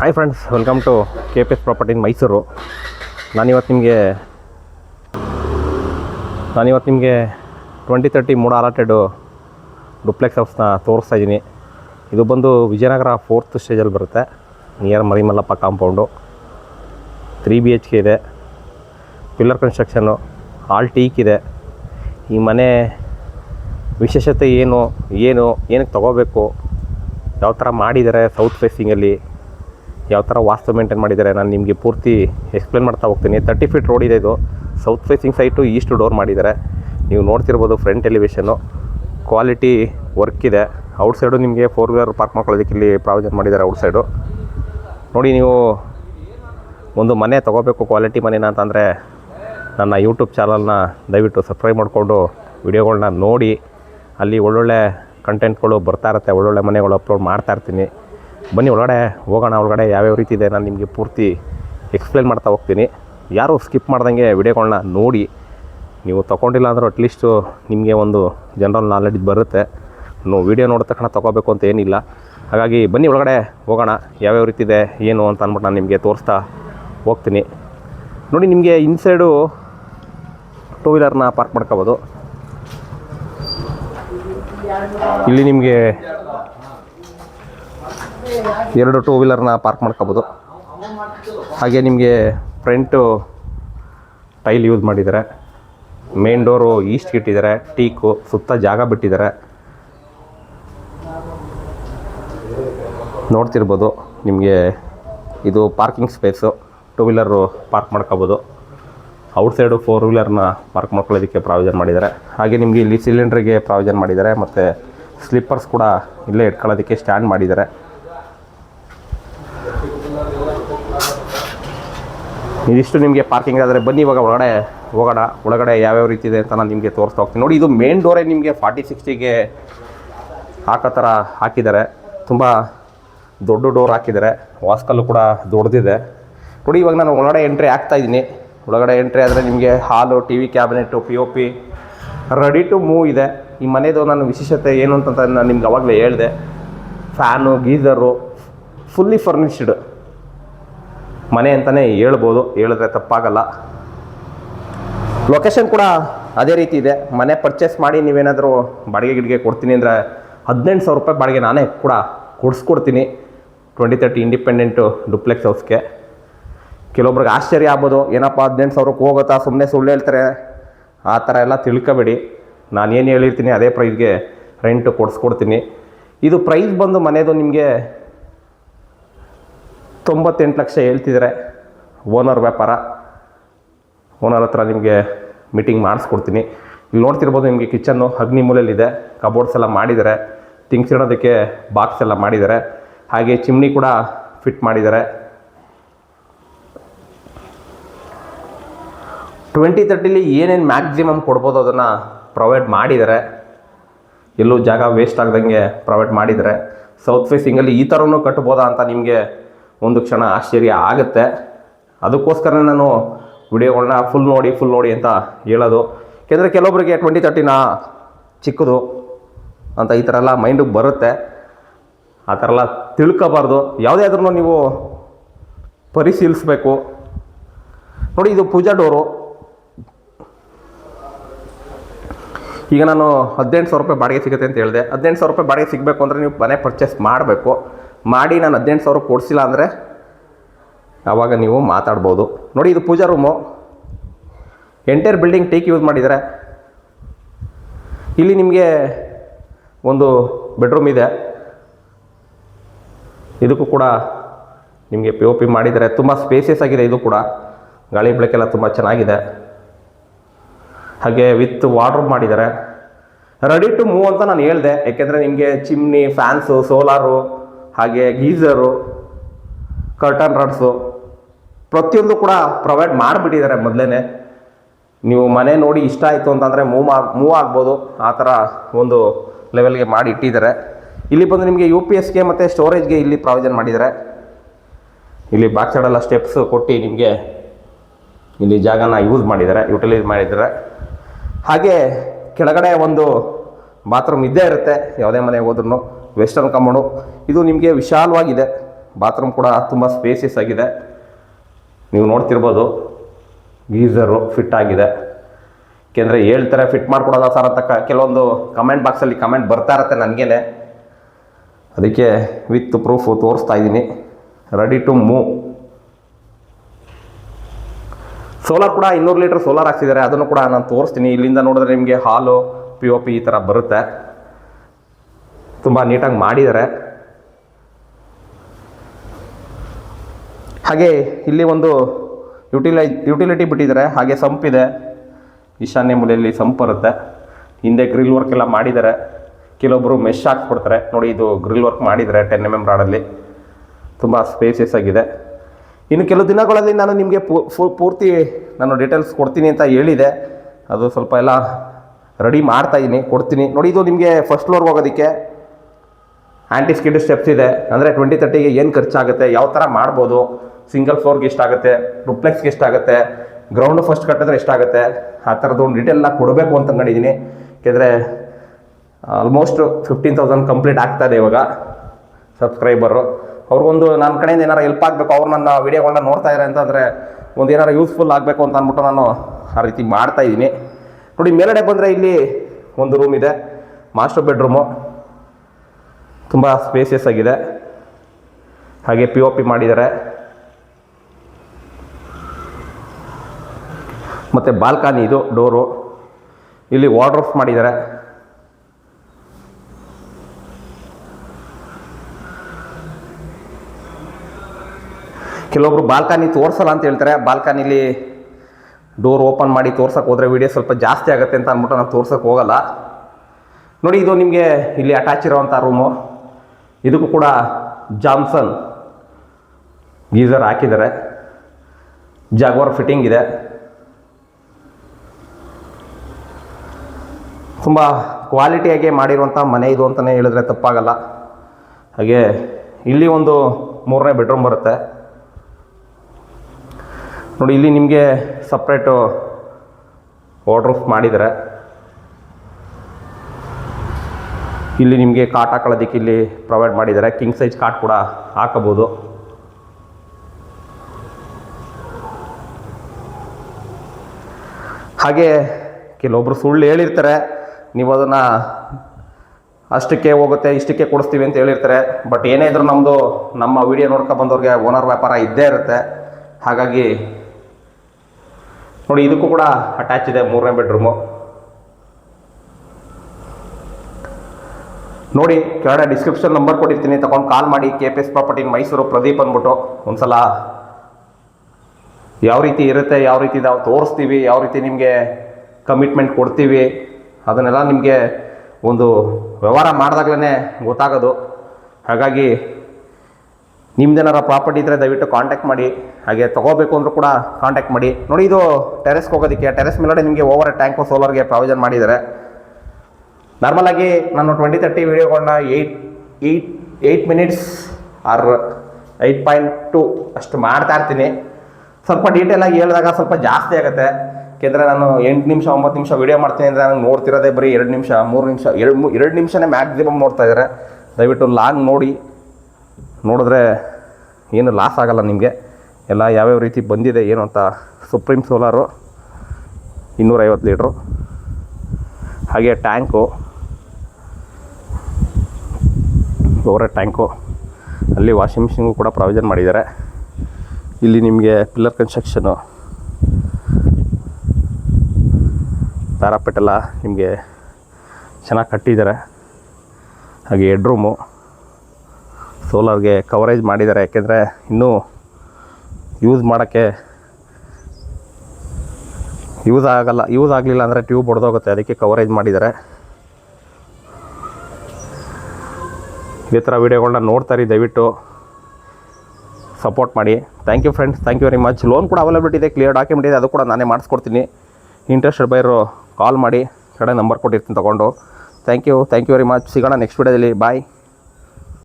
Hi friends welcome to K P S property in Mysuru ನಾನಿವತ್ತು ನಿಮಗೆ ನಾನಿವತ್ತು ನಿಮಗೆ twenty thirty MUDA allotted duplex ಹೌಸ್ನ ತೋರಿಸ್ತಾ ಇದ್ದೀನಿ. ಇದು ಬಂದು ವಿಜಯನಗರ ಫೋರ್ತ್ ಸ್ಟೇಜಲ್ಲಿ ಬರುತ್ತೆ. Near Marimallappa compound three B H K ಇದೆ. ಪಿಲ್ಲರ್ ಕನ್ಸ್ಟ್ರಕ್ಷನ್ನು ಆಲ್ ಟೀಕ್ ಇದೆ. ಈ ಮನೆ ವಿಶೇಷತೆ ಏನು ಏನು, ಏನಕ್ಕೆ ತೊಗೋಬೇಕು ಯಾವ ಥರ ಮಾಡಿದ್ದಾರೆ ಸೌತ್ ಫೇಸಿಂಗಲ್ಲಿ ಯಾವ ಥರ ವಾಸ್ತು ಮೇಂಟೈನ್ ಮಾಡಿದ್ದಾರೆ ನಾನು ನಿಮಗೆ ಪೂರ್ತಿ ಎಕ್ಸ್ಪ್ಲೇನ್ ಮಾಡ್ತಾ ಹೋಗ್ತೀನಿ. ತರ್ಟಿ ಫೀಟ್ ರೋಡ್ ಇದೆ ಇದು. South facing site east door ಮಾಡಿದ್ದಾರೆ. ನೀವು ನೋಡ್ತಿರ್ಬೋದು ಫ್ರಂಟ್ ಎಲಿವೇಷನು ಕ್ವಾಲಿಟಿ ವರ್ಕ್ ಇದೆ. ಔಟ್ ಸೈಡು ನಿಮಗೆ ಫೋರ್ ವೀಲರ್ ಪಾರ್ಕ್ ಮಾಡ್ಕೊಳ್ಳೋದಕ್ಕೆ ಇಲ್ಲಿ ಪ್ರಾವಿಷನ್ ಮಾಡಿದ್ದಾರೆ ಔಟ್ ಸೈಡು ನೋಡಿ ನೀವು ಒಂದು ಮನೆ ತೊಗೋಬೇಕು ಕ್ವಾಲಿಟಿ ಮನೆನ ಅಂತಂದರೆ ನನ್ನ ಯೂಟ್ಯೂಬ್ ಚಾನಲ್ನ ದಯವಿಟ್ಟು ಸಬ್ಸ್ಕ್ರೈಬ್ ಮಾಡಿಕೊಂಡು ವಿಡಿಯೋಗಳನ್ನ ನೋಡಿ. ಅಲ್ಲಿ ಒಳ್ಳೊಳ್ಳೆ ಕಂಟೆಂಟ್ಗಳು ಬರ್ತಾ ಇರುತ್ತೆ. ಒಳ್ಳೊಳ್ಳೆ ಮನೆಗಳು ಅಪ್ಲೋಡ್ ಮಾಡ್ತಾ ಇರ್ತೀನಿ. ಬನ್ನಿ ಒಳಗಡೆ, ಹೋಗೋಣ, ಒಳಗಡೆ ಯಾವ್ಯಾವ ರೀತಿ ಇದೆ ನಾನು ನಿಮಗೆ ಪೂರ್ತಿ ಎಕ್ಸ್ಪ್ಲೇನ್ ಮಾಡ್ತಾ ಹೋಗ್ತೀನಿ. ಯಾರು ಸ್ಕಿಪ್ ಮಾಡ್ದಂಗೆ ವಿಡಿಯೋಗಳನ್ನ ನೋಡಿ. ನೀವು ತೊಗೊಂಡಿಲ್ಲ ಅಂದರೂ ಅಟ್ಲೀಸ್ಟು ನಿಮಗೆ ಒಂದು ಜನರಲ್ ನಾಲೆಡ್ಜ್ ಬರುತ್ತೆ. ನೋ ವಿಡಿಯೋ ನೋಡಿದ ತಕ್ಷಣ ತೊಗೋಬೇಕು ಅಂತ ಏನಿಲ್ಲ. ಹಾಗಾಗಿ ಬನ್ನಿ ಒಳಗಡೆ, ಹೋಗೋಣ, ಯಾವ್ಯಾವ ರೀತಿ ಇದೆ, ಏನು ಅಂತ ಅಂದ್ಬಿಟ್ಟು ನಾನು ನಿಮಗೆ ತೋರಿಸ್ತಾ ಹೋಗ್ತೀನಿ. ನೋಡಿ, ನಿಮಗೆ ಇನ್ಸೈಡು ಟೂ ವೀಲರ್ನ ಪಾರ್ಕ್ ಮಾಡ್ಕೋಬೋದು. ಇಲ್ಲಿ ನಿಮಗೆ ಎರಡು ಟೂ ವೀಲರ್ನ ಪಾರ್ಕ್ ಮಾಡ್ಕೋಬೋದು. ಹಾಗೆ ನಿಮಗೆ ಫ್ರಂಟು ಟೈಲ್ ಯೂಸ್ ಮಾಡಿದ್ದಾರೆ. ಮೇನ್ ಡೋರು ಈಸ್ಟ್ ಇಟ್ಟಿದ್ದಾರೆ. ಟೀಕು ಸುತ್ತ ಜಾಗ ಬಿಟ್ಟಿದ್ದಾರೆ. ನೋಡ್ತಿರ್ಬೋದು ನಿಮಗೆ ಇದು parking space two wheeler park ಮಾಡ್ಕೋಬೋದು. ಔಟ್ ಸೈಡು ಫೋರ್ ವೀಲರ್ನ ಪಾರ್ಕ್ ಮಾಡ್ಕೊಳ್ಳೋದಕ್ಕೆ ಪ್ರಾವಿಷನ್ ಮಾಡಿದ್ದಾರೆ. ಹಾಗೆ ನಿಮಗೆ ಇಲ್ಲಿ ಸಿಲಿಂಡ್ರಿಗೆ ಪ್ರಾವಿಷನ್ ಮಾಡಿದ್ದಾರೆ. ಮತ್ತು ಸ್ಲಿಪ್ಪರ್ಸ್ ಕೂಡ ಇಲ್ಲೇ ಇಟ್ಕೊಳ್ಳೋದಕ್ಕೆ ಸ್ಟ್ಯಾಂಡ್ ಮಾಡಿದ್ದಾರೆ. ಇದಿಷ್ಟು ನಿಮಗೆ ಪಾರ್ಕಿಂಗ್ ಆದರೆ ಬನ್ನಿ ಇವಾಗ ಒಳಗಡೆ ಹೋಗೋಣ. ಒಳಗಡೆ ಯಾವ್ಯಾವ ರೀತಿ ಇದೆ ಅಂತ ನಾನು ನಿಮಗೆ ತೋರಿಸ್ತಾ ಹೋಗ್ತೀನಿ. ನೋಡಿ, ಇದು ಮೇನ್ ಡೋರೇ ನಿಮಗೆ ಫಾರ್ಟಿ ಸಿಕ್ಸ್ಟಿಗೆ ಹಾಕೋ ಥರ ಹಾಕಿದ್ದಾರೆ. ತುಂಬ ದೊಡ್ಡ ಡೋರ್ ಹಾಕಿದ್ದಾರೆ. ವಾಸ್ಕಲ್ಲು ಕೂಡ ದೊಡ್ಡದಿದೆ. ನೋಡಿ, ಇವಾಗ ನಾನು ಒಳಗಡೆ ಎಂಟ್ರಿ ಆಗ್ತಾ ಇದ್ದೀನಿ. ಒಳಗಡೆ ಎಂಟ್ರಿ ಆದರೆ ನಿಮಗೆ hall T V cabinet P O P ready to move ಇದೆ. ಈ ಮನೆಯದು ನಾನು ವಿಶೇಷತೆ ಏನು ಅಂತ ನಾನು ನಿಮ್ಗೆ ಅವಾಗಲೇ ಹೇಳಿದೆ. ಫ್ಯಾನು ಗೀಝರು ಫುಲ್ಲಿ ಫರ್ನಿಶ್ಡ್ ಮನೆ ಅಂತಲೇ ಹೇಳ್ಬೋದು, ಹೇಳಿದ್ರೆ ತಪ್ಪಾಗಲ್ಲ. ಲೊಕೇಶನ್ ಕೂಡ ಅದೇ ರೀತಿ ಇದೆ. ಮನೆ ಪರ್ಚೇಸ್ ಮಾಡಿ ನೀವೇನಾದರೂ ಬಾಡಿಗೆ ಗಿಡಿಗೆ ಕೊಡ್ತೀನಿ ಅಂದರೆ ಹದಿನೆಂಟು ಸಾವಿರ ರೂಪಾಯಿ ಬಾಡಿಗೆ ನಾನೇ ಕೂಡ ಕೊಡಿಸ್ಕೊಡ್ತೀನಿ. ಟ್ವೆಂಟಿ ತರ್ಟಿ ಇಂಡಿಪೆಂಡೆಂಟು ಡುಪ್ಲೆಕ್ಸ್ ಹೌಸ್ಗೆ ಕೆಲವೊಬ್ರಿಗೆ ಆಶ್ಚರ್ಯ ಆಗ್ಬೋದು, ಏನಪ್ಪ ಹದಿನೆಂಟು ಸಾವಿರಕ್ಕೆ ಹೋಗುತ್ತಾ? ಸುಮ್ಮನೆ ಸುಳ್ಳು ಹೇಳ್ತಾರೆ. ಆ ಥರ ಎಲ್ಲ ತಿಳ್ಕೊಬೇಡಿ. ನಾನು ಏನು ಹೇಳಿರ್ತೀನಿ, ಅದೇ ಪ್ರೈಸ್ಗೆ ರೆಂಟು ಕೊಡಿಸ್ಕೊಡ್ತೀನಿ. ಇದು ಪ್ರೈಸ್ ಬಂದು ಮನೆದು ನಿಮಗೆ ತೊಂಬತ್ತೆಂಟು ಲಕ್ಷ ಹೇಳ್ತಿದ್ದಾರೆ ಓನರ್ ವ್ಯಾಪಾರ. ಓನರ್ ಹತ್ರ ನಿಮಗೆ ಮೀಟಿಂಗ್ ಮಾಡಿಸ್ಕೊಡ್ತೀನಿ. ಇಲ್ಲಿ ನೋಡ್ತಿರ್ಬೋದು ನಿಮಗೆ ಕಿಚನ್ನು ಅಗ್ನಿ ಮೂಲೆಯಲ್ಲಿದೆ. ಕಬೋರ್ಡ್ಸ್ ಎಲ್ಲ ಮಾಡಿದ್ದಾರೆ. ಥಿಂಗ್ಸ್ ಇಡೋದಕ್ಕೆ ಬಾಕ್ಸ್ ಎಲ್ಲ ಮಾಡಿದ್ದಾರೆ. ಹಾಗೆ ಚಿಮ್ನಿ ಕೂಡ ಫಿಟ್ ಮಾಡಿದ್ದಾರೆ. ಟ್ವೆಂಟಿ ತರ್ಟಿಲಿ ಏನೇನು ಮ್ಯಾಕ್ಸಿಮಮ್ ಕೊಡ್ಬೋದು ಅದನ್ನು ಪ್ರೊವೈಡ್ ಮಾಡಿದ್ದಾರೆ. ಎಲ್ಲೂ ಜಾಗ ವೇಸ್ಟ್ ಆಗ್ದಂಗೆ ಪ್ರೊವೈಡ್ ಮಾಡಿದ್ದಾರೆ. ಸೌತ್ ಫೇಸಿಂಗಲ್ಲಿ ಈ ಥರನೂ ಕಟ್ಬೋದಾ ಅಂತ ನಿಮಗೆ ಒಂದು ಕ್ಷಣ ಆಶ್ಚರ್ಯ ಆಗುತ್ತೆ. ಅದಕ್ಕೋಸ್ಕರ ನಾನು ವಿಡಿಯೋಗಳನ್ನ ಫುಲ್ ನೋಡಿ ಫುಲ್ ನೋಡಿ ಅಂತ ಹೇಳೋದು. ಏಕೆಂದರೆ ಕೆಲವೊಬ್ಬರಿಗೆ ಟ್ವೆಂಟಿ ತರ್ಟಿನ ಚಿಕ್ಕದು ಅಂತ ಈ ಥರ ಎಲ್ಲ ಮೈಂಡಿಗೆ ಬರುತ್ತೆ. ಆ ಥರ ಎಲ್ಲ ತಿಳ್ಕೋಬಾರ್ದು. ಯಾವುದೇ ಆದ್ರೂ ನೀವು ಪರಿಶೀಲಿಸ್ಬೇಕು. ನೋಡಿ, ಇದು ಪೂಜಾ ಡೋರು. ಈಗ ನಾನು ಹದಿನೆಂಟು ಸಾವಿರ ರೂಪಾಯಿ ಬಾಡಿಗೆ ಸಿಗುತ್ತೆ ಅಂತ ಹೇಳಿದೆ. ಹದಿನೆಂಟು ಸಾವಿರ ರೂಪಾಯಿ ಬಾಡಿಗೆ ಸಿಗಬೇಕು ಅಂದರೆ ನೀವು ಮನೆ ಪರ್ಚೇಸ್ ಮಾಡಬೇಕು. ಮಾಡಿ ನಾನು ಹದಿನೆಂಟು ಸಾವಿರ ಕೊಡಿಸಿಲ್ಲ ಅಂದರೆ ಆವಾಗ ನೀವು ಮಾತಾಡ್ಬೋದು. ನೋಡಿ, ಇದು pooja room entire building teak use ಮಾಡಿದ್ದಾರೆ. ಇಲ್ಲಿ ನಿಮಗೆ ಒಂದು ಬೆಡ್ರೂಮ್ ಇದೆ. ಇದಕ್ಕೂ ಕೂಡ ನಿಮಗೆ ಪಿ ಒ ಪಿ ಮಾಡಿದರೆ ತುಂಬ ಸ್ಪೇಸಿಯಸ್ ಆಗಿದೆ ಇದು ಕೂಡ. ಗಾಳಿ ಬೆಳಕೆಲ್ಲ ತುಂಬ ಚೆನ್ನಾಗಿದೆ. ಹಾಗೆ ವಿತ್ ವಾರ್ಡ್ರೂಮ್ ಮಾಡಿದ್ದಾರೆ. ರೆಡಿ ಟು ಮೂವ್ ಅಂತ ನಾನು ಹೇಳಿದೆ. ಯಾಕೆಂದರೆ ನಿಮಗೆ ಚಿಮ್ನಿ ಫ್ಯಾನ್ಸು ಸೋಲಾರು ಹಾಗೆ ಗೀಝರು ಕರ್ಟನ್ ರಾಡ್ಸು ಪ್ರತಿಯೊಂದು ಕೂಡ ಪ್ರೊವೈಡ್ ಮಾಡಿಬಿಟ್ಟಿದ್ದಾರೆ ಮೊದಲೇ ನೀವು ಮನೆ ನೋಡಿ ಇಷ್ಟ ಆಯಿತು ಅಂತಂದರೆ ಮೂವ್ ಮಾ ಮೂವ್ ಆಗ್ಬೋದು. ಆ ಥರ ಒಂದು ಲೆವೆಲ್ಗೆ ಮಾಡಿ ಇಟ್ಟಿದ್ದಾರೆ. ಇಲ್ಲಿ ಬಂದು ನಿಮಗೆ ಯು ಪಿ ಎಸ್ಗೆ ಮತ್ತು ಸ್ಟೋರೇಜ್ಗೆ ಇಲ್ಲಿ ಪ್ರಾವಿಷನ್ ಮಾಡಿದ್ದಾರೆ. ಇಲ್ಲಿ ಬ್ಯಾಕ್ ಸೈಡೆಲ್ಲ ಸ್ಟೆಪ್ಸ್ ಕೊಟ್ಟು ನಿಮಗೆ ಇಲ್ಲಿ ಜಾಗನ ಯೂಸ್ ಮಾಡಿದ್ದಾರೆ ಯುಟಿಲೈಸ್ ಮಾಡಿದ್ದಾರೆ. ಹಾಗೆ ಕೆಳಗಡೆ ಒಂದು ಬಾತ್ರೂಮ್ ಇದ್ದೇ ಇರುತ್ತೆ, ಯಾವುದೇ ಮನೆಗೆ ಹೋದ್ರೂ ವೆಸ್ಟರ್ನ್ ಕಮ್ಮೋಡು ಇದು ನಿಮಗೆ ವಿಶಾಲವಾಗಿದೆ. ಬಾತ್ರೂಮ್ ಕೂಡ ತುಂಬ ಸ್ಪೇಸಿಯಸ್ ಆಗಿದೆ. ನೀವು ನೋಡ್ತಿರ್ಬೋದು ಗೀಝರು ಫಿಟ್ ಆಗಿದೆ. ಏಕೆಂದರೆ ಹೇಳ್ತಾರೆ ಫಿಟ್ ಮಾಡ್ಕೊಡೋದ ಸರ್ ಅಂತ ಕೆಲವೊಂದು ಕಮೆಂಟ್ ಬಾಕ್ಸಲ್ಲಿ ಕಮೆಂಟ್ ಬರ್ತಾ ಇರುತ್ತೆ ನನಗೇನೆ. ಅದಕ್ಕೆ ವಿತ್ ಪ್ರೂಫು ತೋರಿಸ್ತಾ ಇದ್ದೀನಿ. ರೆಡಿ ಟು ಮೂವ್ ಸೋಲಾರ್ ಕೂಡ ಇನ್ನೂರು ಲೀಟ್ರ್ ಸೋಲಾರ್ ಹಾಕ್ಸಿದ್ದಾರೆ. ಅದನ್ನು ಕೂಡ ನಾನು ತೋರಿಸ್ತೀನಿ. ಇಲ್ಲಿಂದ ನೋಡಿದ್ರೆ ನಿಮಗೆ ಹಾಲು ಪಿ ಓ ಪಿ ಈ ಥರ ಬರುತ್ತೆ. ತುಂಬ ನೀಟಾಗಿ ಮಾಡಿದ್ದಾರೆ. ಹಾಗೆ ಇಲ್ಲಿ ಒಂದು ಯುಟಿಲೈ, ಯುಟಿಲಿಟಿ ಬಿಟ್ಟಿದ್ದಾರೆ. ಹಾಗೆ ಸಂಪ್ ಇದೆ. ಈಶಾನ್ಯ ಮೂಲೆಯಲ್ಲಿ ಸಂಪ್ ಬರುತ್ತೆ. ಹಿಂದೆ ಗ್ರಿಲ್ ವರ್ಕ್ ಎಲ್ಲ ಮಾಡಿದ್ದಾರೆ. ಕೆಲವೊಬ್ಬರು ಮೆಶ್ ಹಾಕ್ಸ್ಕೊಡ್ತಾರೆ ನೋಡಿ, ಇದು ಗ್ರಿಲ್ ವರ್ಕ್ ಮಾಡಿದ್ದಾರೆ ಟೆನ್ ಎಂ ಎಂ ರಾಡಲ್ಲಿ ತುಂಬ ಸ್ಪೇಸಿಯಸ್ ಆಗಿದೆ. ಇನ್ನು ಕೆಲವು ದಿನಗಳಲ್ಲಿ ನಾನು ನಿಮಗೆ ಪೂರ್ತಿ ನಾನು ಡೀಟೇಲ್ಸ್ ಕೊಡ್ತೀನಿ ಅಂತ ಹೇಳಿದೆ. ಅದು ಸ್ವಲ್ಪ ಎಲ್ಲ ರೆಡಿ ಮಾಡ್ತಾ ಇದ್ದೀನಿ ಕೊಡ್ತೀನಿ. ನೋಡಿ, ಇದು ನಿಮಗೆ ಫಸ್ಟ್ ಫ್ಲೋರ್ಗೆ ಹೋಗೋದಕ್ಕೆ ಆ್ಯಂಟಿ ಸ್ಕಿಡ್ ಸ್ಟೆಪ್ಸ್ ಇದೆ. ಅಂದರೆ ಟ್ವೆಂಟಿ ತರ್ಟಿಗೆ ಏನು ಖರ್ಚಾಗುತ್ತೆ, ಯಾವ ಥರ ಮಾಡ್ಬೋದು ಸಿಂಗಲ್ ಫ್ಲೋರ್ಗೆ ಎಷ್ಟಾಗುತ್ತೆ ಡುಪ್ಲೆಕ್ಸ್ಗೆ ಎಷ್ಟಾಗುತ್ತೆ ಗ್ರೌಂಡ್ ಫಸ್ಟ್ ಕಟ್ಟಿದ್ರೆ ಎಷ್ಟಾಗುತ್ತೆ, ಆ ಥರದ್ದು ಒಂದು ಡೀಟೇಲ್ನ ಕೊಡಬೇಕು ಅಂತ ಅಂದ್ಕೊಂಡಿದ್ದೀನಿ. ಯಾಕೆಂದರೆ ಆಲ್ಮೋಸ್ಟ್ ಫಿಫ್ಟೀನ್ ತೌಸಂಡ್ ಕಂಪ್ಲೀಟ್ ಆಗ್ತಾ ಇದೆ ಇವಾಗ ಸಬ್ಸ್ಕ್ರೈಬರು ಅವ್ರಿಗೊಂದು ನನ್ನ ಕಡೆಯಿಂದ ಏನಾರು ಹೆಲ್ಪ್ ಆಗಬೇಕು, ಅವ್ರು ನನ್ನ ವೀಡಿಯೋಗಳನ್ನ ನೋಡ್ತಾ ಇದ್ದಾರೆ ಅಂತಂದರೆ ಒಂದು ಏನಾರು ಯೂಸ್ಫುಲ್ ಆಗಬೇಕು ಅಂತ ಅಂದ್ಬಿಟ್ಟು ನಾನು ಆ ರೀತಿ ಮಾಡ್ತಾ ಇದ್ದೀನಿ. ನೋಡಿ ಮೇಲಡೆ ಬಂದರೆ ಇಲ್ಲಿ ಒಂದು ರೂಮ್ ಇದೆ ಮಾಸ್ಟರ್ ಬೆಡ್ರೂಮು ತುಂಬ ಸ್ಪೇಸಿಯಸ್ ಆಗಿದೆ. ಹಾಗೆ ಪಿ ಒ ಪಿ ಮಾಡಿದ್ದಾರೆ. ಮತ್ತು ಬಾಲ್ಕನಿ ಇದು, ಡೋರು. ಇಲ್ಲಿ ವಾರ್ಡ್ರೋಫ್ ಮಾಡಿದ್ದಾರೆ. ಕೆಲವೊಬ್ರು ಬಾಲ್ಕನಿ ತೋರಿಸಲ್ಲ ಅಂತ ಹೇಳ್ತಾರೆ. ಬಾಲ್ಕನಿಲಿ ಡೋರ್ ಓಪನ್ ಮಾಡಿ ತೋರ್ಸೋಕೆ ಹೋದರೆ ವಿಡಿಯೋ ಸ್ವಲ್ಪ ಜಾಸ್ತಿ ಆಗುತ್ತೆ ಅಂತ ಅಂದ್ಬಿಟ್ಟು ನಾನು ತೋರ್ಸೋಕೆ ಹೋಗಲ್ಲ. ನೋಡಿ ಇದು ನಿಮಗೆ ಇಲ್ಲಿ ಅಟ್ಯಾಚ್ ಇರೋವಂಥ ರೂಮು ಇದಕ್ಕೂ ಕೂಡ ಜಾನ್ಸನ್ ಗೀಸರ್ ಹಾಕಿದ್ದಾರೆ. ಜಾಗ್ವಾರ್ ಫಿಟ್ಟಿಂಗ್ ಇದೆ. ತುಂಬ ಕ್ವಾಲಿಟಿಯಾಗಿ ಮಾಡಿರುವಂಥ ಮನೆ ಇದು ಅಂತಲೇ ಹೇಳಿದ್ರೆ ತಪ್ಪಾಗಲ್ಲ. ಹಾಗೆ ಇಲ್ಲಿ ಒಂದು ಮೂರನೇ ಬೆಡ್ರೂಮ್ ಬರುತ್ತೆ. ನೋಡಿ, ಇಲ್ಲಿ ನಿಮಗೆ ಸಪ್ರೇಟು ವಾರ್ಡ್ರೂಫ್ ಮಾಡಿದ್ದಾರೆ. ಇಲ್ಲಿ ನಿಮಗೆ ಕಾಟ್ ಹಾಕೊಳ್ಳೋದಕ್ಕೆ ಇಲ್ಲಿ ಪ್ರೊವೈಡ್ ಮಾಡಿದ್ದಾರೆ. ಕಿಂಗ್ ಸೈಜ್ ಕಾಟ್ ಕೂಡ ಹಾಕಬಹುದು. ಹಾಗೆ ಕೆಲವೊಬ್ರು ಸುಳ್ಳು ಹೇಳಿರ್ತಾರೆ. ನೀವು ಅದನ್ನು ಅಷ್ಟಕ್ಕೆ ಹೋಗುತ್ತೆ, ಇಷ್ಟಕ್ಕೆ ಕೊಡಿಸ್ತೀವಿ ಅಂತ ಹೇಳಿರ್ತಾರೆ. ಬಟ್ ಏನೇ ಇದ್ರೂ ನಮ್ಮದು ನಮ್ಮ ವಿಡಿಯೋ ನೋಡ್ಕೊ ಬಂದವ್ರಿಗೆ ಓನರ್ ವ್ಯಾಪಾರ ಇದ್ದೇ ಇರುತ್ತೆ. ಹಾಗಾಗಿ ನೋಡಿ, ಇದಕ್ಕೂ ಕೂಡ ಅಟ್ಯಾಚ್ ಇದೆ ಮೂರನೇ ಬೆಡ್ರೂಮು ನೋಡಿ, ಕೆಳಗಡೆ ಡಿಸ್ಕ್ರಿಪ್ಷನ್ ನಂಬರ್ ಕೊಟ್ಟಿರ್ತೀನಿ. ತಗೊಂಡು ಕಾಲ್ ಮಾಡಿ. K P S property Mysuru Pradeep ಅಂದ್ಬಿಟ್ಟು. ಒಂದ್ಸಲ ಯಾವ ರೀತಿ ಇರುತ್ತೆ, ಯಾವ ರೀತಿ ನಾವು ತೋರಿಸ್ತೀವಿ. ಯಾವ ರೀತಿ ನಿಮಗೆ ಕಮಿಟ್ಮೆಂಟ್ ಕೊಡ್ತೀವಿ. ಅದನ್ನೆಲ್ಲ ನಿಮಗೆ ಒಂದು ವ್ಯವಹಾರ ಮಾಡಿದಾಗಲೇ ಗೊತ್ತಾಗೋದು. ಹಾಗಾಗಿ ನಿಮ್ದೇನಾರ ಪ್ರಾಪರ್ಟಿ ಇದ್ದರೆ ದಯವಿಟ್ಟು ಕಾಂಟ್ಯಾಕ್ಟ್ ಮಾಡಿ. ಹಾಗೆ ತೊಗೋಬೇಕು ಅಂದರೂ ಕೂಡ ಕಾಂಟ್ಯಾಕ್ಟ್ ಮಾಡಿ. ನೋಡಿ, ಇದು ಟೆರೆಸ್ಗೆ ಹೋಗೋದಕ್ಕೆ. ಟೆರೆಸ್ ಮೇಲ್ಗಡೆ ನಿಮಗೆ ಓವರ್ ಟ್ಯಾಂಕು ಸೋಲಾರ್ಗೆ ಪ್ರಾವಿಷನ್ ಮಾಡಿದ್ದಾರೆ. ನಾರ್ಮಲ್ ಆಗಿ ನಾನು twenty thirty ವೀಡಿಯೋಗಳನ್ನ eight eight eight minutes or eight point two ಅಷ್ಟು ಮಾಡ್ತಾ ಇರ್ತೀನಿ. ಸ್ವಲ್ಪ ಡೀಟೇಲ್ ಆಗಿ ಹೇಳಿದಾಗ ಸ್ವಲ್ಪ ಜಾಸ್ತಿ ಆಗುತ್ತೆ. ಯಾಕೆಂದರೆ ನಾನು ಎಂಟು ನಿಮಿಷ, ಒಂಬತ್ತು ನಿಮಿಷ ವೀಡಿಯೋ ಮಾಡ್ತೀನಿ ಅಂದರೆ ನನಗೆ ನೋಡ್ತಿರೋದೇ ಬರೀ ಎರಡು ನಿಮಿಷ, ಮೂರು ನಿಮಿಷ, ಎರಡು ಎರಡು ನಿಮಿಷನೇ ಮ್ಯಾಕ್ಸಿಮಮ್ ನೋಡ್ತಾ ಇದ್ದಾರೆ. ದಯವಿಟ್ಟು ಲಾಂಗ್ ನೋಡಿ. ನೋಡಿದ್ರೆ ಏನು ಲಾಸ್ ಆಗಲ್ಲ ನಿಮಗೆ. ಎಲ್ಲ ಯಾವ್ಯಾವ ರೀತಿ ಬಂದಿದೆ, ಏನು ಅಂತ ಸುಪ್ರೀಂ ಸೋಲಾರು ಇನ್ನೂರೈವತ್ತು ಲೀಟ್ರು. ಹಾಗೆ ಟ್ಯಾಂಕು ಓವರ ಟ್ಯಾಂಕು ಅಲ್ಲಿ ವಾಷಿಂಗ್ ಮಿಷಿನ್ಗೂ ಕೂಡ ಪ್ರಾವಿಷನ್ ಮಾಡಿದ್ದಾರೆ. ಇಲ್ಲಿ ನಿಮಗೆ ಪಿಲ್ಲರ್ ಕನ್ಸ್ಟ್ರಕ್ಷನು ಪ್ಯಾರಾಪೆಟ್ ಎಲ್ಲ ನಿಮಗೆ ಚೆನ್ನಾಗಿ ಕಟ್ಟಿದ್ದಾರೆ. ಹಾಗೆ ಹೆಡ್ರೂಮು ಸೋಲಾರ್ಗೆ ಕವರೇಜ್ ಮಾಡಿದ್ದಾರೆ. ಯಾಕೆಂದರೆ ಇನ್ನೂ ಯೂಸ್ ಮಾಡೋಕ್ಕೆ ಯೂಸ್ ಆಗಲ್ಲ ಯೂಸ್ ಆಗಲಿಲ್ಲ ಅಂದರೆ ಟ್ಯೂಬ್ ಹೊಡೆದೋಗುತ್ತೆ ಅದಕ್ಕೆ ಕವರೇಜ್ ಮಾಡಿದ್ದಾರೆ. ಇದೇ ಥರ ವೀಡಿಯೋಗಳನ್ನ ನೋಡ್ತಾರೆ ದಯವಿಟ್ಟು ಸಪೋರ್ಟ್ ಮಾಡಿ. Thank you friends thank you very much loan ಕೂಡ ಅವೈಲಬಿಲಿಟಿ ಇದೆ ಕ್ಲಿಯರ್ ಡಾಕ್ಯುಮೆಂಟ್ ಇದೆ, ಅದು ಕೂಡ ನಾನೇ ಮಾಡಿಸ್ಕೊಡ್ತೀನಿ. ಇಂಟ್ರೆಸ್ಟೆಡ್ ಬೈರು ಕಾಲ್ ಮಾಡಿ, ಕಡೆ ನಂಬರ್ ಕೊಟ್ಟಿರ್ತೀನಿ ತೊಗೊಂಡು. Thank you thank you very much ಸಿಗೋಣ ನೆಕ್ಸ್ಟ್ ವೀಡಿಯೋದಲ್ಲಿ ಬಾಯ್